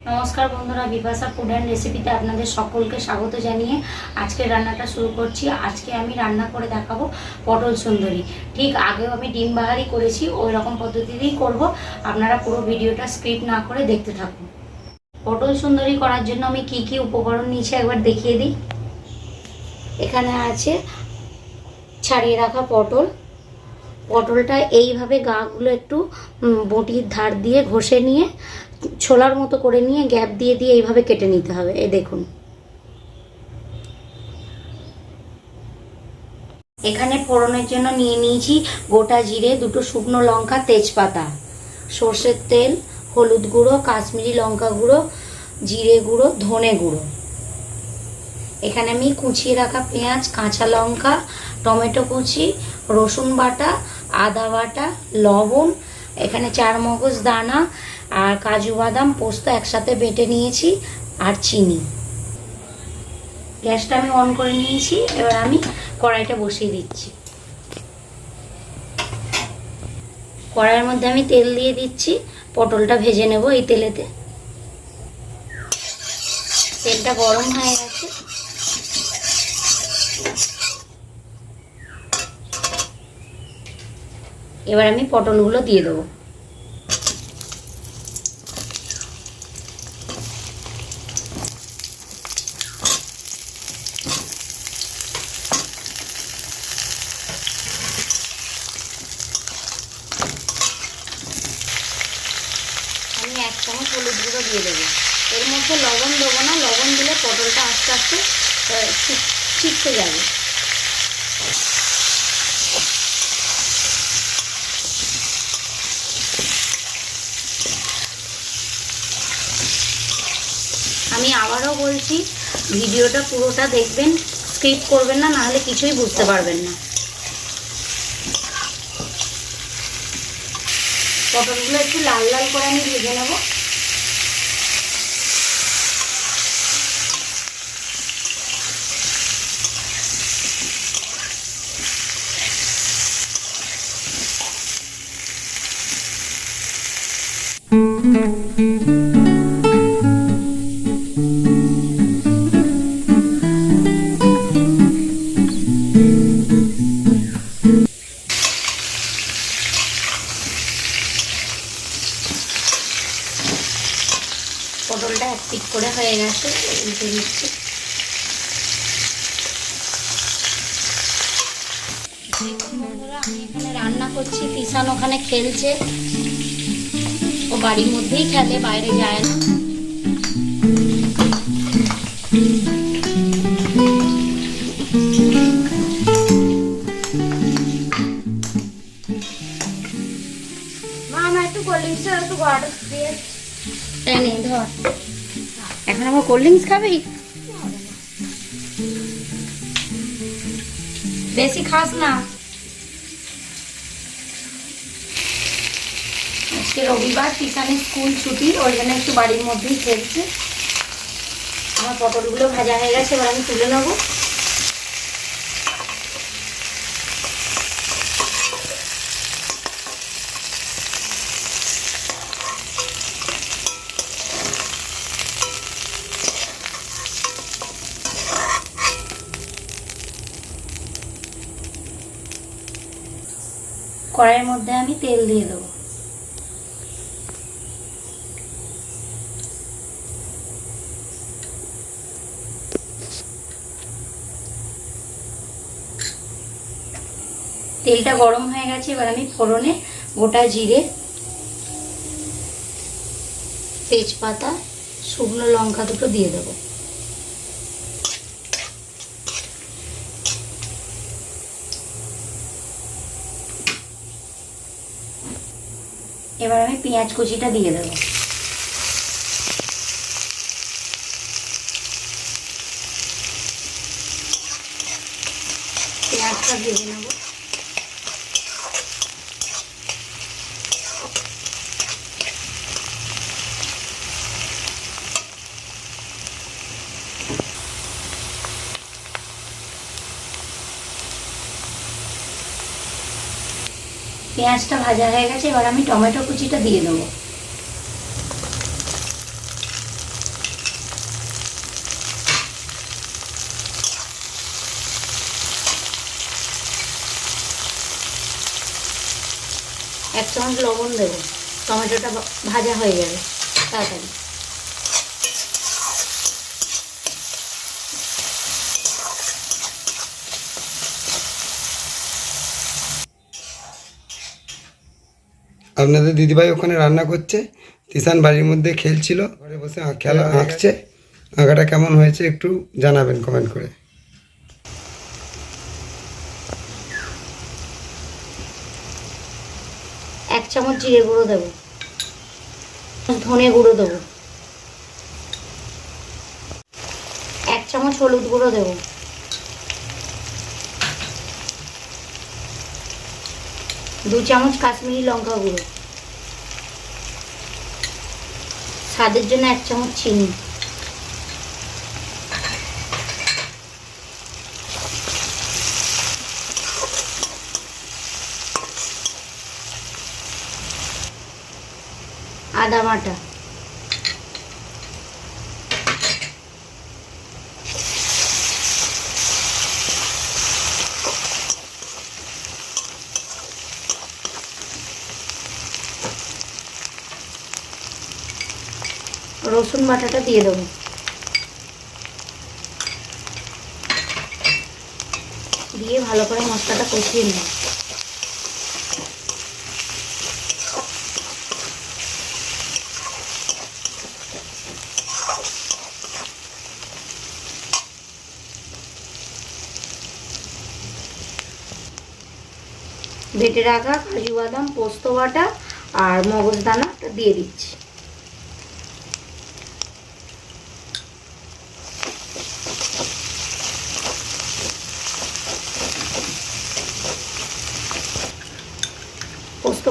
নমস্কার বন্ধুরা, Bipasha food and রেসিপিতে আপনাদের সকলকে স্বাগত জানিয়ে আজকে রান্নাটা শুরু করছি। আজকে আমি রান্না করে দেখাবো পটল সুন্দরী। ঠিক আগেও আমি ডিম বাহারি করেছি, ওই রকম পদ্ধতিতেই করব। আপনারা পুরো ভিডিওটা স্ক্রিপ্ট না করে দেখতে থাকুন। পটল সুন্দরী করার জন্য আমি কি কি উপকরণ নিয়েছি একবার দেখিয়ে দিই। এখানে আছে ছাড়িয়ে রাখা পটল। পটলটা এইভাবে গাগুলো একটু বটির ধার দিয়ে ঘষে নিয়ে ছোলার মতো করে নিয়ে গ্যাপ দিয়ে দিয়ে এইভাবে কেটে নিতে হবে। এই দেখুন। এখানে ফোড়নের জন্য নিয়ে নিয়েছি গোটা জিরে, দুটো শুকনো লঙ্কা, তেজপাতা। সর্ষের তেল, হলুদ গুঁড়ো, কাশ্মীরি লঙ্কা গুঁড়ো, জিরে গুঁড়ো, ধনে গুঁড়ো। এখানে আমি কুচিয়ে রাখা পেঁয়াজ, কাঁচা লঙ্কা, টমেটো কুচি, রসুন বাটা, আদা বাটা, লবণ, এখানে চার মগজ দানা আর কাজু বাদাম পোস্ত একসাথে বেটে নিয়েছি আর চিনি। গ্যাসটা আমি অন করে নিয়েছি, এবার আমি কড়াইটা বসিয়ে দিচ্ছি। কড়াইয়ের মধ্যে আমি তেল দিয়ে দিচ্ছি, পটলটা ভেজে নেব এই তেলেতে। তেলটা গরম হয়ে গেছে। এবার আমি পটলগুলো দিয়ে দেবো আমি এক চামচ হলুদ গুঁড়ো দিয়ে দেবো। এর মধ্যে লবণ দেবো না, লবণ দিলে পটলটা আস্তে আস্তে ছিটকে যাবে। আমি আবারও বলছি, ভিডিওটা পুরোটা দেখবেন, স্কিপ করবেন না, নাহলে কিছুই বুঝতে পারবেন না। পটলগুলো একটু লাল লাল করে আমি ভেজে নেব। পটলটা এক পিক করে হয়ে গেছে, উল্টে নিচ্ছি রান্না করছি তিসান ওখানে খেলছে। ও বাড়ির মধ্যেই খেলে, বাইরে যায় না। কোল্ড ড্রিঙ্কস খাবি? বেশি খাস না। আজকে রবিবার কিষানের স্কুল ছুটি ওই জন্য একটু বাড়ির মধ্যেই খেলছে আমার পটলগুলো ভাজা হয়ে গেছে, এবার আমি তুলে নেব। কড়াইয়ের মধ্যে আমি তেল দিয়ে দেবো। তেলটা গরম হয়ে গেছে, এবার আমি ফোড়নে গোটা জিরে, তেজপাতা, শুকনো লঙ্কা দুটো দিয়ে দেবো। এবার আমি পেঁয়াজ কুচিটা দিয়ে দেবো। পেঁয়াজটা ভেজে নেব পেঁয়াজটা ভাজা হয়ে গেছে, এবার আমি টমেটো কুচিটা দিয়ে দেবো। এক চামচ লবণ দেবো, টমেটোটা ভাজা হয়ে যাবে, তাড়াতাড়ি। আপনাদের দিদিভাই ওখানে রান্না করছে। তিসান বাড়ির মধ্যে খেলছিল। ঘরে বসে খেলা আঁকছে। আঁকাটা কেমন হয়েছে একটু জানাবেন কমেন্ট করে। এক চামচ জিরে গুঁড়ো দেবো। ধনে গুঁড়ো দেবো। এক চামচ হলুদ গুঁড়ো দেবো। দু চামচ কাশ্মীরি লঙ্কা গুঁড়ো। স্বাদের জন্য এক চামচ চিনি। আদা বাটা। রসুন বাটাটা দিয়ে দেবো। দিয়ে ভালো করে মশলাটা কষিয়ে নেব। বেটে রাখা কাজু বাদাম, পোস্ত বাটা আর মগজদানাটা দিয়ে দিচ্ছি।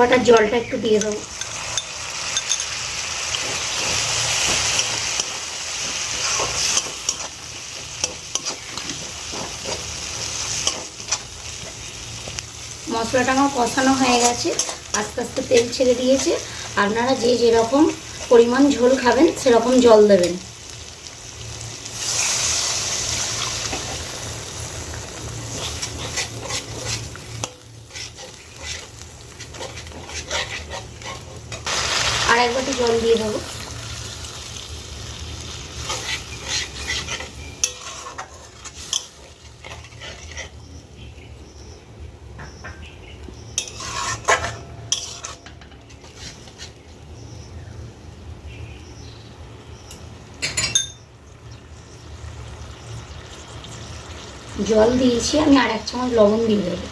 বাটার জলটা একটু দিয়ে দেবো। মশলাটা আমার কষানো হয়ে গেছে, আস্তে আস্তে তেল ছেড়ে দিয়েছে। আপনারা যে যেরকম পরিমাণ ঝোল খাবেন, সেরকম জল দেবেন আর এক বাটি জল দিয়ে দেবো জল দিয়েছি, আমি আর এক চামচ লবণ দিয়ে দেবো।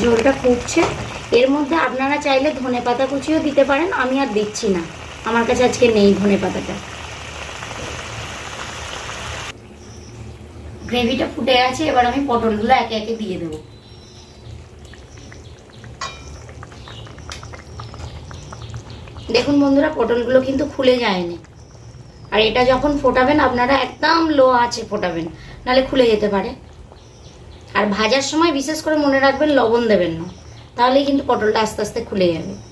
ঝোলটা ফুটছে। এর মধ্যে আপনারা চাইলে ধনে পাতা কুচিও দিতে পারেন, আমি আর দিচ্ছি না। আমার কাছে আজকে নেই ধনে পাতাটা। গ্রেভিটা ফুটে গেছে, এবার আমি পটলগুলো একে একে দিয়ে দেবো। দেখুন বন্ধুরা, পটলগুলো কিন্তু খুলে যায়নি। আর এটা যখন ফোটাবেন, আপনারা একদম লো আছে ফোটাবেন নালে খুলে যেতে পারে। আর ভাজার সময় বিশেষ করে মনে রাখবেন, লবণ দেবেন না। তাহলেই কিন্তু পটলটা আস্তে আস্তে খুলে যাবে।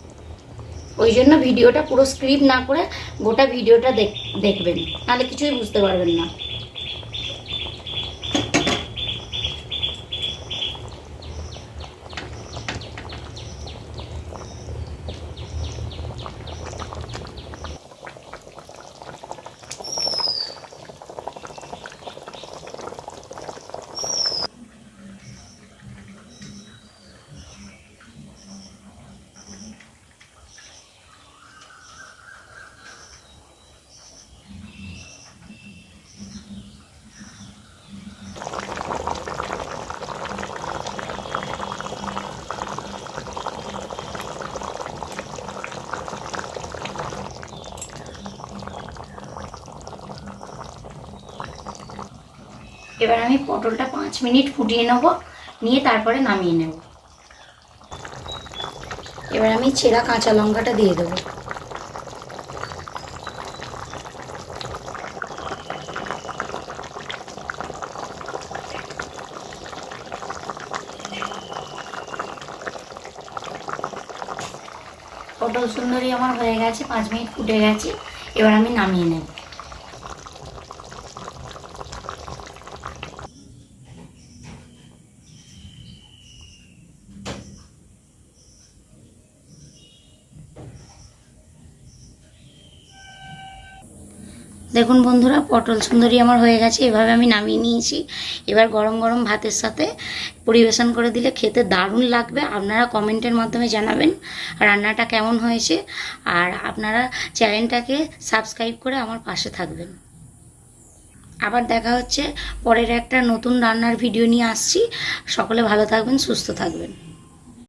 ওই জন্য ভিডিওটা পুরো স্ক্রিপ না করে গোটা ভিডিওটা দেখ- দেখবেন। নাহলে কিছুই বুঝতে পারবেন না। এবার আমি পটলটা পাঁচ মিনিট ফুটিয়ে নেব, নিয়ে তারপরে নামিয়ে নেব। এবার আমি ছেঁড়া কাঁচা লঙ্কাটা দিয়ে দেবো। পটল সুন্দরী আমার হয়ে গেছে, পাঁচ মিনিট ফুটে গেছে, এবার আমি নামিয়ে নেব। দেখুন বন্ধুরা, পটল সুন্দরী আমার হয়ে গেছে, এভাবে আমি নামিয়ে নিয়েছি। এবার গরম গরম ভাতের সাথে পরিবেশন করে দিলে খেতে দারুণ লাগবে। আপনারা কমেন্টের মাধ্যমে জানাবেন রান্নাটা কেমন হয়েছে, আর আপনারা চ্যানেলটাকে সাবস্ক্রাইব করে আমার পাশে থাকবেন। আবার দেখা হচ্ছে পরের একটা নতুন রান্নার ভিডিও নিয়ে আসছি। সকলে ভালো থাকবেন, সুস্থ থাকবেন।